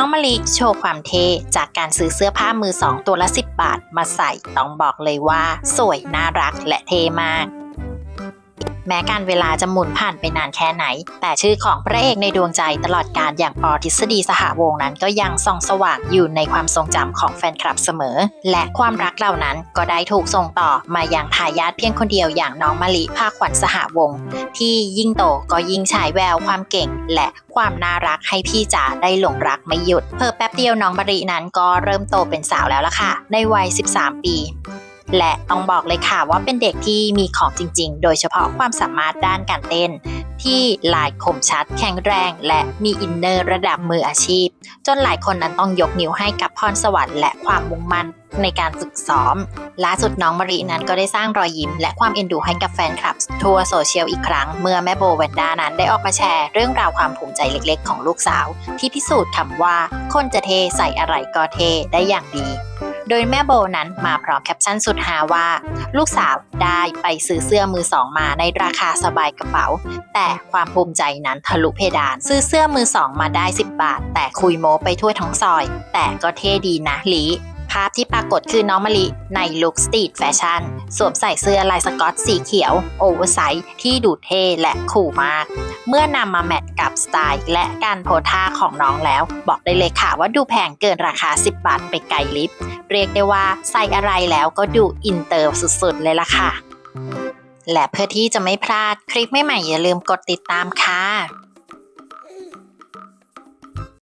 น้องมะลิโชว์ความเท่จากการซื้อเสื้อผ้ามือสองตัวละ 10 บาทมาใส่ต้องบอกเลยว่า สวยน่ารักและเท่มาก แม้การเวลาจะหมุนผ่านไปนานแค่ไหน แต่ชื่อของพระเอกในดวงใจตลอดการอย่างปอทฤษฎีสหวงศ์นั้นก็ยังส่องสว่างอยู่ในความทรงจำของแฟนคลับเสมอ และความรักเหล่านั้นก็ได้ถูกส่งต่อมายังทายาทเพียงคนเดียวอย่างน้องมะลิภาคขวัญสหวงศ์ที่ยิ่งโตก็ยิ่งฉายแววความเก่ง และความน่ารักให้พี่จ๋าได้หลงรักไม่หยุด เพิ่แป๊บเดียวน้องมะลินั้นก็เริ่มโตเป็นสาวแล้วล่ะค่ะ ในวัย 13 ปี และต้องบอกเลยค่ะว่าเป็นเด็กที่มีของจริง ๆ โดยเฉพาะความสามารถด้านการเต้น ที่ลายคมชัด แข็งแรง และมีอินเนอร์ระดับมืออาชีพ จนหลายคนนั้นต้องยกนิ้วให้กับพรสวรรค์และความมุ่งมั่นในการฝึกซ้อมล่าสุดน้องมารีนั้นก็ได้สร้างรอยยิ้ม และความเอ็นดูให้กับแฟนคลับ ทั่วโซเชียลอีกครั้ง เมื่อแม่โบแวนด้านั้นได้ออกมาแชร์เรื่องราวความภูมิใจเล็กๆ ของลูกสาว ที่พิสูจน์คำว่า คนจะเทใส่อะไรก็เทได้อย่างดี โดยแม่โบนั้นมาพร้อมแคปชั่นสุดฮาว่า ลูกสาวได้ไปซื้อเสื้อมือสองมาในราคาสบายกระเป๋า แต่ความภูมิใจนั้นทะลุเพดาน ซื้อเสื้อมือสองมาได้ 10 บาท แต่คุยโม้ไปทั่วทั้งซอย แต่ก็เท่ดีนะหลีภาพที่ปรากฏคือน้องมะลิในลุคสตรีทแฟชั่น สวมใส่เสื้อลายสกอตสีเขียว โอเวอร์ไซส์ที่ดูเท่และคูลมาก เมื่อนำมาแมทกับสไตล์และการโพท่าของน้องแล้ว บอกได้เลยค่ะว่าดูแพงเกินราคา 10 บาทไปไกลลิฟ เรียกได้ว่าใส่อะไรแล้วก็ดูอินเตอร์สุดๆเลยล่ะค่ะ และเพื่อที่จะไม่พลาดคลิปใหม่ๆอย่าลืมกดติดตามค่ะ